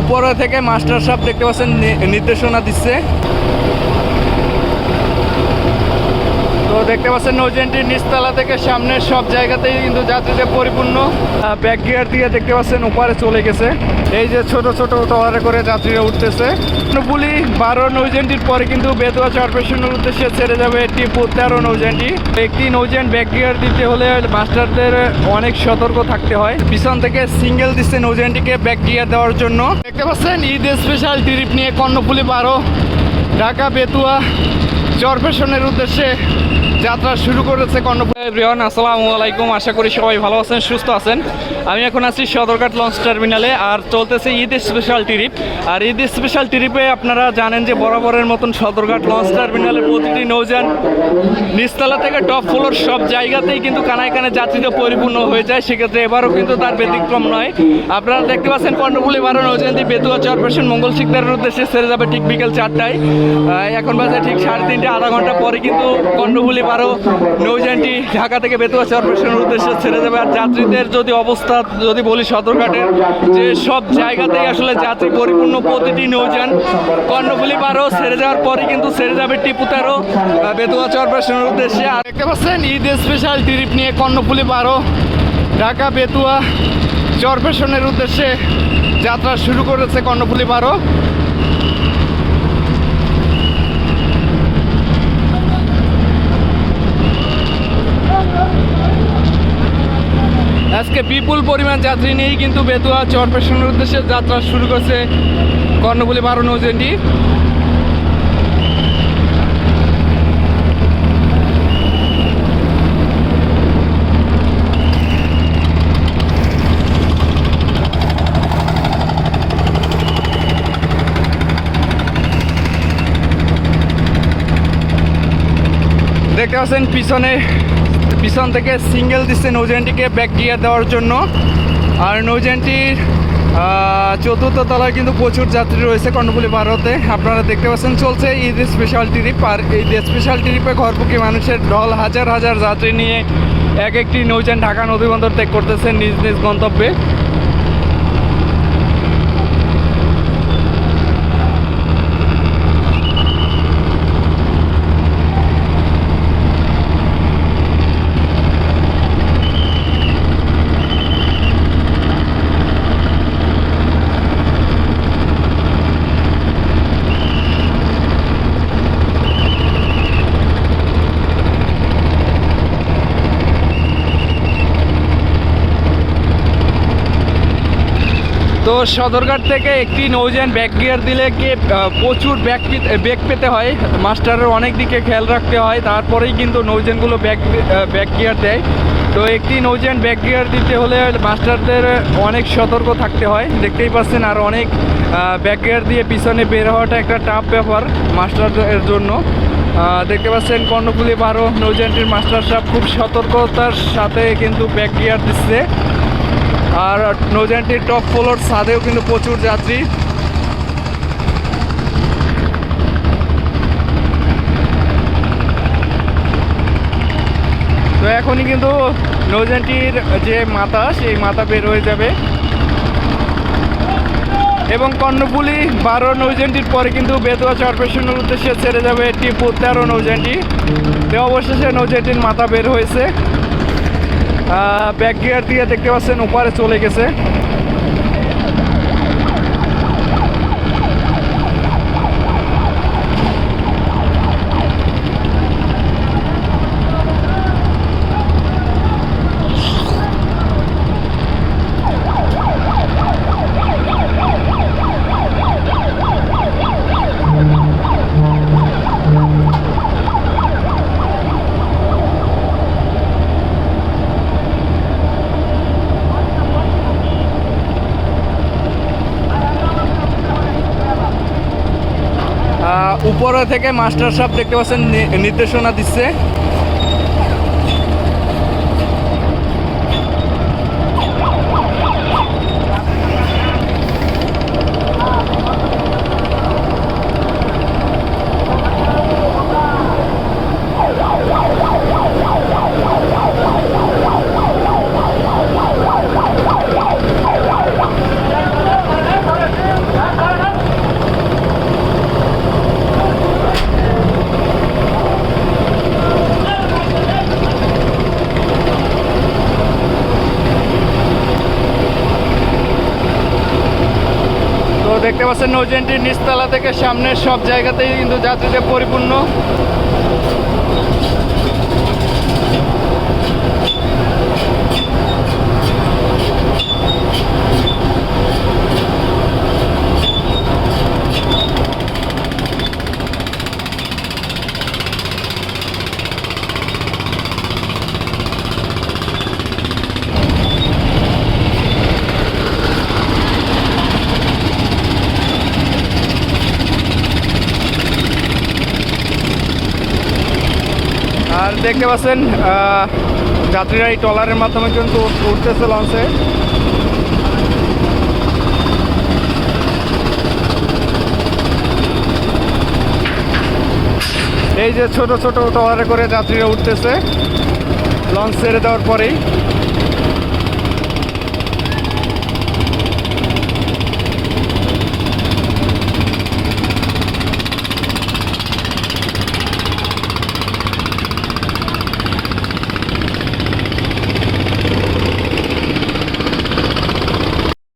উপরে থেকে মাস্টার সাহেব দেখতে পাচ্ছেন নির্দেশনা দিচ্ছে। তো দেখতে পাচ্ছেন নৌজেনটির নিচতলা থেকে সামনের সব জায়গাতেই কিন্তু যাত্রীদের পরিপূর্ণ। ব্যাক গিয়ার দিয়ে দেখতে পাচ্ছেন উপরে চলে গেছে। এই যে ছোট ছোট টওয়ারে করে যাত্রীরা উঠতেছে। পুলি বারো নৌজেনটির পরে কিন্তু বেতুয়া চরপেশনের উদ্দেশ্যে ছেড়ে যাবে একটি তেরো নৌজেনটি। একটি নৌজেন ব্যাক গিয়ার দিতে হলে মাস্টারদের অনেক সতর্ক থাকতে হয়। পিছন থেকে সিঙ্গেল দিচ্ছে নৌজেনটিকে ব্যাক গিয়ার দেওয়ার জন্য। দেখতে পাচ্ছেন ঈদ স্পেশাল ট্রিপ নিয়ে কর্ণফুলি বারো, ঢাকা, বেতুয়া চরপেশনের উদ্দেশ্যে যাত্রা শুরু করেছে কর্ণপুর রিয়ন আসসালামু আলাইকুম। আশা করি সবাই ভালো আছেন, সুস্থ আছেন। আমি এখন আছি সদরঘাট লঞ্চ টার্মিনালে আর চলতেছে ঈদ স্পেশাল ট্রিপ আর ঈদ স্পেশাল ট্রিপে আপনারা জানেন যে বরাবরের মতন সদরঘাট লঞ্চ টার্মিনালে প্রতিটি নৌযান নিচতলা থেকে টপ ফ্লোর সব জায়গাতেই কিন্তু কানায় কানে যাত্রীদের পরিপূর্ণ হয়ে যায়। সেক্ষেত্রে এবারও কিন্তু তার ব্যতিক্রম নয়। আপনারা দেখতে পাচ্ছেন কর্ণফুলি বারো নৌযানটি বেতুয়া চরপেশন মঙ্গল শিকদারের উদ্দেশ্যে সেরে যাবে ঠিক বিকেল চারটায়। এখন বাজে ঠিক সাড়ে তিনটে। আধা ঘণ্টা পরে কিন্তু কর্ণফুলি বারো নৌযানটি ঢাকা থেকে বেতুয়া চরপেশনের উদ্দেশ্যে ছেড়ে যাবে। আর যাত্রীদের যদি অবস্থা, যদি বলি সদরঘাটের যে সব জায়গাতেই আসলে যাত্রী পরিপূর্ণ প্রতিটি নৌযান কর্ণফুলি পারো ছেড়ে যাওয়ার পরে কিন্তু ছেড়ে যাবে টিপু তেরো বেতুয়া চরপেশনের উদ্দেশ্যে। আর দেখতে পাচ্ছেন, ঈদ স্পেশাল ট্রিপ নিয়ে কর্ণফুলি পারো ঢাকা বেতুয়া চরপেশনের উদ্দেশ্যে যাত্রা শুরু করেছে কর্ণফুলি বারো। আজকে বিপুল পরিমাণ যাত্রী নিয়েই কিন্তু বেতুয়া চরপেশনের উদ্দেশ্যে যাত্রা শুরু করছে কর্ণফুলি বারো নৌজেনটি দেখতে পাচ্ছেন পিছনে পিছন থেকে সিঙ্গেল দিচ্ছে নৌজেনটিকে ব্যাক গিয়ার দেওয়ার জন্য। আর নৌজেনটির চতুর্থ তলায় কিন্তু প্রচুর যাত্রী রয়েছে কর্ণফুলি ভারতে আপনারা দেখতে পাচ্ছেন, চলছে ঈদ স্পেশাল ট্রিপ আর এই স্পেশাল ট্রিপে ঘরপুকি মানুষের ঢল, হাজার হাজার যাত্রী নিয়ে এক একটি নৌযান ঢাকা নদীবন্দর ত্যাগ করতেছে নিজ নিজ গন্তব্যে। তো সদরঘাট থেকে একটি নৌযান ব্যাক গিয়ার দিলে কি প্রচুর ব্যাক ব্যাক পেতে হয়। মাস্টারের অনেক দিকে খেয়াল রাখতে হয়। তারপরেই কিন্তু নৌযানগুলো ব্যাক ব্যাক গিয়ার দেয়। তো একটি নৌযান ব্যাক গিয়ার দিতে হলে মাস্টারদের অনেক সতর্ক থাকতে হয়। দেখতেই পাচ্ছেন আর অনেক ব্যাক গিয়ার দিয়ে পিছনে বের হওয়াটা একটা টাফ ব্যাপার মাস্টারদের জন্য। দেখতে পাচ্ছেন কর্ণফুলি বারো নৌযানটির মাস্টার সাহেব খুব সতর্কতার সাথে কিন্তু ব্যাক গিয়ার দিচ্ছে। আর নৌযানটির টপ ফ্লোর ছাদেও কিন্তু প্রচুর যাত্রী। তো এখনই কিন্তু নৌযানটির যে মাথা, সেই মাথা বের হয়ে যাবে। এবং কর্ণফুলি বারো নৌযানটির পরে কিন্তু বেতুয়া চরপেশনের উদ্দেশ্যে ছেড়ে যাবে টিপু তেরো নৌযানটি। তো অবশেষে নৌযানটির মাথা বের হয়েছে। ব্যাক গিয়ার দিয়ে দেখতে পাচ্ছেন উপরে চলে গেছে। উপরে থেকে মাস্টার সাহেব দেখতে পাচ্ছেন নির্দেশনা দিচ্ছে। দেখতে পাচ্ছেন নৌজেনটি নিচতলা থেকে সামনের সব জায়গাতেই কিন্তু যাত্রীদের পরিপূর্ণ আর দেখতে পাচ্ছেন যাত্রীরা এই ট্রলারের মাধ্যমে কিন্তু উঠতেছে লঞ্চে। এই যে ছোট ছোট ট্রলারে করে যাত্রীরা উঠতেছে, লঞ্চ ছেড়ে দেওয়ার পরেই।